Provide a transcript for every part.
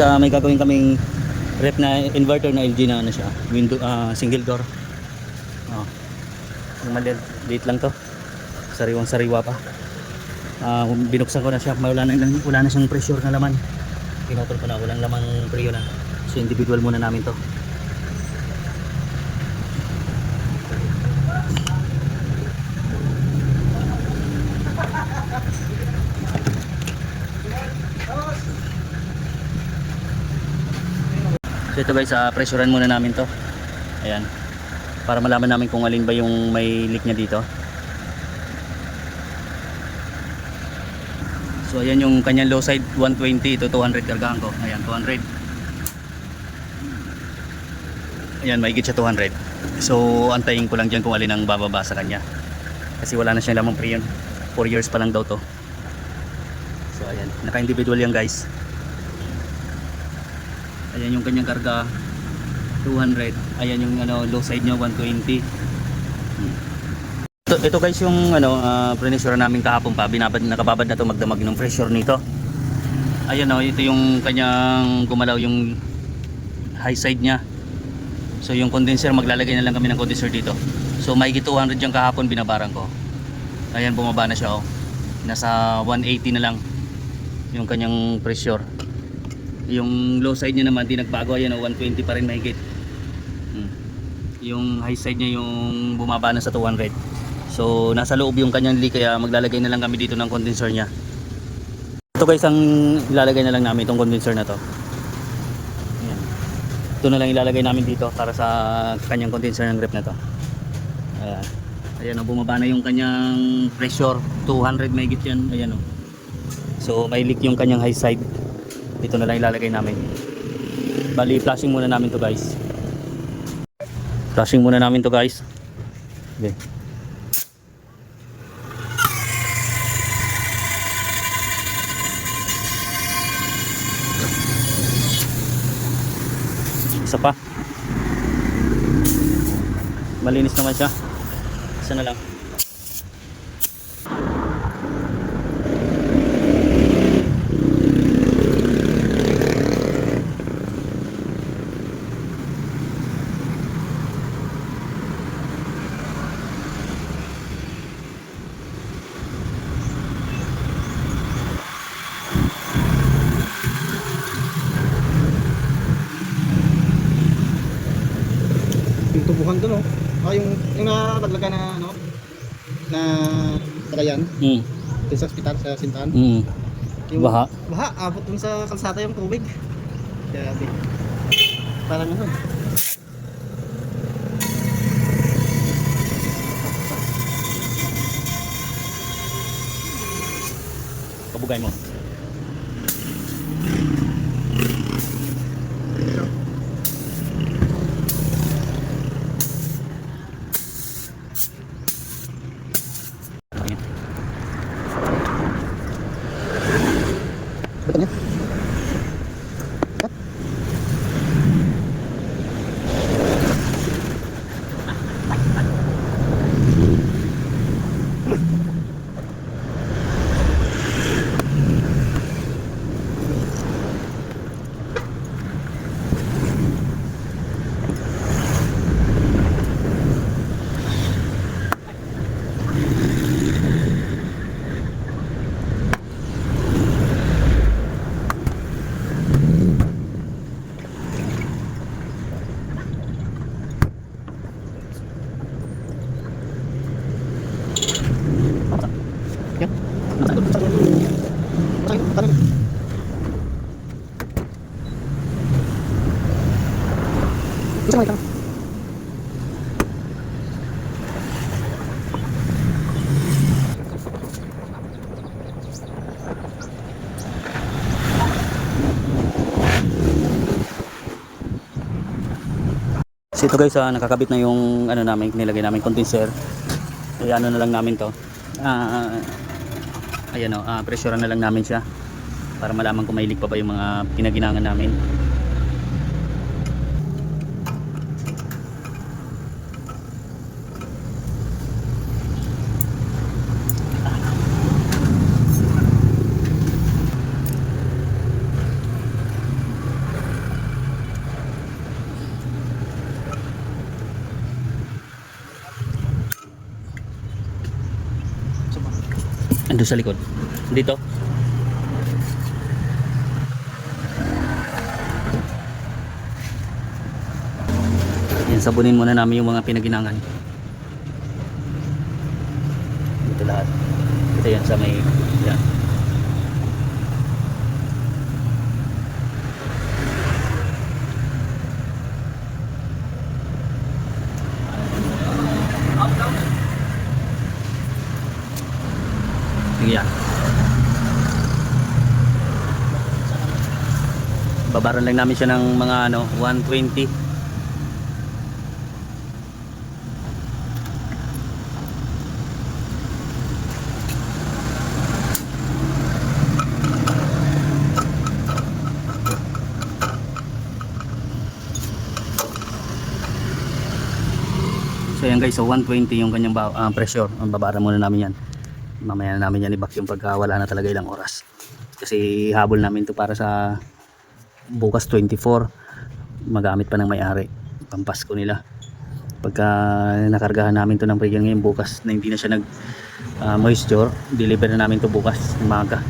ah, may gagawin kaming rep na inverter na LG na ano siya, window ah, single door. Oh. Yung maliit, liit lang to. Sariwang sariwa pa. Ah, binuksan ko na siya, wala na, wala na siyang pressure na laman. Pinotol ko na, walang lamang preo na. So individual muna namin to. So ito guys, uh, pressurean muna namin to. Ayan. Para malaman namin kung alin ba yung may leak niya dito. So ayan yung kanyang low side 120 to 200 kargahan ko. Ayan 200. Ayan mahigit siya 200. So antayin ko lang dyan kung alin ang bababa sa kanya. Kasi wala na siyang lamang pre yun. 4 years pa lang daw to. So ayan, naka-individual yan guys. Ayan yung kanyang karga 200. Ayan yung ano low side niya 120. Ito, ito guys yung ano uh, pressure namin kahapon pa. Binabad nakababad na to magdamag ng pressure nito. Ayan oh, ito yung kanyang gumalaw yung high side niya. So yung condenser maglalagay na lang kami ng condenser dito. So mahigit 200 yung kahapon binabaran ko. Ayan bumaba na siya oh. Nasa 180 na lang yung kanyang pressure yung low side niya naman di nagbago. Ayan o 120 pa rin mahigit. Hmm. yung high side niya yung bumaba na sa 200 so nasa loob yung kanyang leak kaya maglalagay na lang kami dito ng condenser niya. Ito guys ang ilalagay na lang namin itong condenser na to. Ayan. ito na lang ilalagay namin dito para sa kanyang condenser ng grip na to. Ayan. Ayan o bumaba na yung kanyang pressure. 200 mahigit yan. Ayan o so may leak yung kanyang high side dito na lang ilalagay namin. Bali flashing muna namin to guys. Flashing muna namin to guys. Okay. isa pa. Malinis naman siya. Isa na lang Yung tubuhan doon oh. Ah, yung, yung nakalagay na ano, na kakayan, mm. sa ospital, sa Sintan. Mm. Yung, Baha. Baha, abot dun sa kalsata yung tubig. Grabe. Parang ano. Kabugay mo. 对。So ito guys, ah, nakakabit na yung ano namin, nilagay namin condenser. Kaya ano na lang namin to. Ah, ayan o, ah, pressure na lang namin siya. Para malaman kung may leak pa ba yung mga pinaginangan namin. Doon sa likod. Dito. Yan, sabunin muna namin yung mga pinaginangan. Dito lahat. Ito yan sa may... Yan. Sige yan. Babaran lang namin siya ng mga ano, 120. So yan guys, so 120 yung kanyang ah, pressure. Babaran muna namin yan. Mamaya na namin yan i-vacuum pagka wala na talaga ilang oras. Kasi habol namin to para sa bukas 24. Magamit pa ng may-ari. Pampasko nila. Pagka nakargahan namin to ng pre ngayon bukas na hindi na siya nag ah, moisture, deliver na namin to bukas umaga.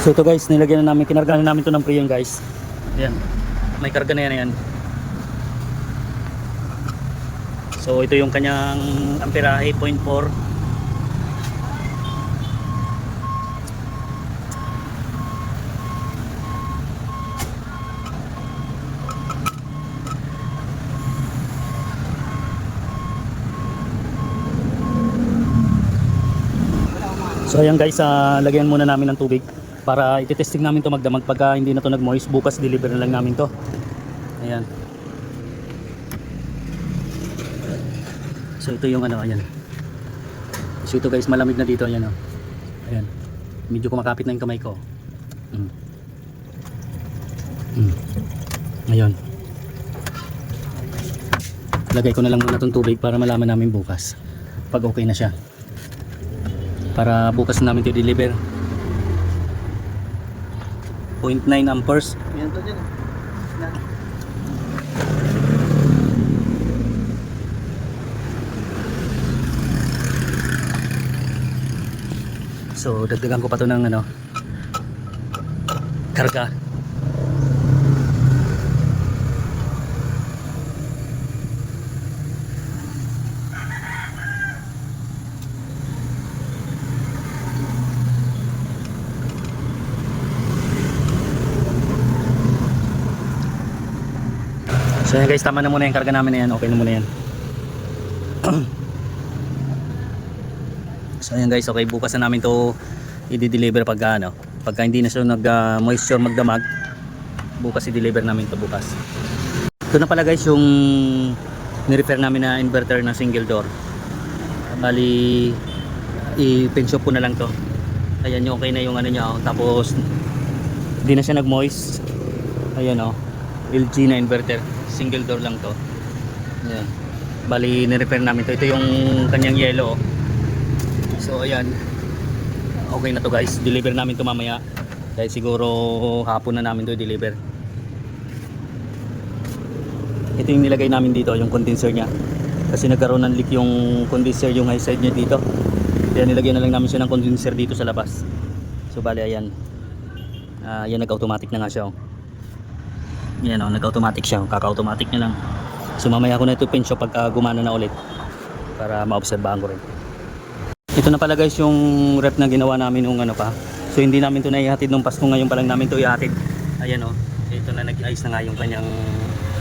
So ito guys, nilagyan na namin, kinargahan na namin to ng pre guys. Ayan. May karga na yan yan. So ito yung kanyang amperahe 0.4 So ayan guys, ah, lagyan muna namin ng tubig para ititesting namin to magdamag pagka hindi na to nag-moist bukas deliver na lang namin to. Ayan. So ito yung ano, ayan. So ito guys, malamig na dito, ayan oh. Ayan. Medyo kumakapit na yung kamay ko. Mm. Mm. Ayun. Lagay ko na lang muna itong tubig para malaman namin bukas pag okay na siya. Para bukas namin ito deliver. 0.9 amperes. Yan to dyan. Yan. So dagdagan ko pa to ng ano karga. So yan guys, tama na muna yung karga namin na yan. Okay na muna yan. So ayan guys, okay bukas na namin to i-deliver pagka ano, pagka hindi na siya nag ah, moisture magdamag, bukas i-deliver namin to bukas. Ito na pala guys yung ni-repair namin na inverter na single door. Bali i-penshop ko na lang to. Ayan yung okay na yung ano niya oh. Tapos hindi na siya nag-moist. Ayan oh. LG na inverter, single door lang to. Ayan. Bali ni-repair namin to. Ito yung kanyang yellow. So ayan. Okay na to guys. Deliver namin to mamaya. Dahil siguro hapon na namin to deliver. Ito yung nilagay namin dito, yung condenser niya. Kasi nagkaroon ng leak yung condenser yung high side niya dito. Kaya nilagyan na lang namin siya ng condenser dito sa labas. So bali ayan. Ah, yan nag-automatic na nga siya. Oh. Yan oh, nag-automatic siya. Kaka-automatic na lang. So mamaya ko na ito pinch pagka gumana na ulit. Para maobserbahan ko rin. Ito na pala guys yung rep na ginawa namin nung ano pa. So hindi namin to naihatid nung Pasko ngayon pa lang namin to ihatid. Ayan oh. Ito na nag-ayos na nga yung kanyang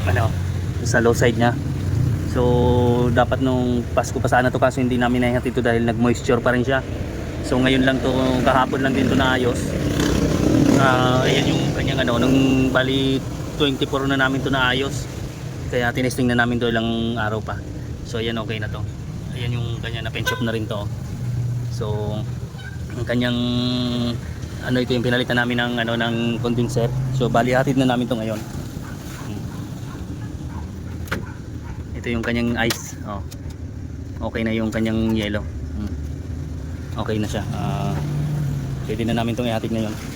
ano sa low side niya. So dapat nung Pasko pa sana to kaso hindi namin naihatid to dahil nag-moisture pa rin siya. So ngayon lang to kahapon lang din to naayos. Ah, ayan yung kanyang ano nung bali 24 na namin to naayos. Kaya tinesting na namin to ilang araw pa. So ayan okay na to. Ayan yung kanya na pen shop na rin to. So ang kanyang ano ito yung pinalitan namin ng ano ng condenser. So bali hatid na namin to ngayon. Hmm. Ito yung kanyang ice. Oh. Okay na yung kanyang yellow. Hmm. Okay na siya. Ah, pwede na namin itong ihatid ngayon.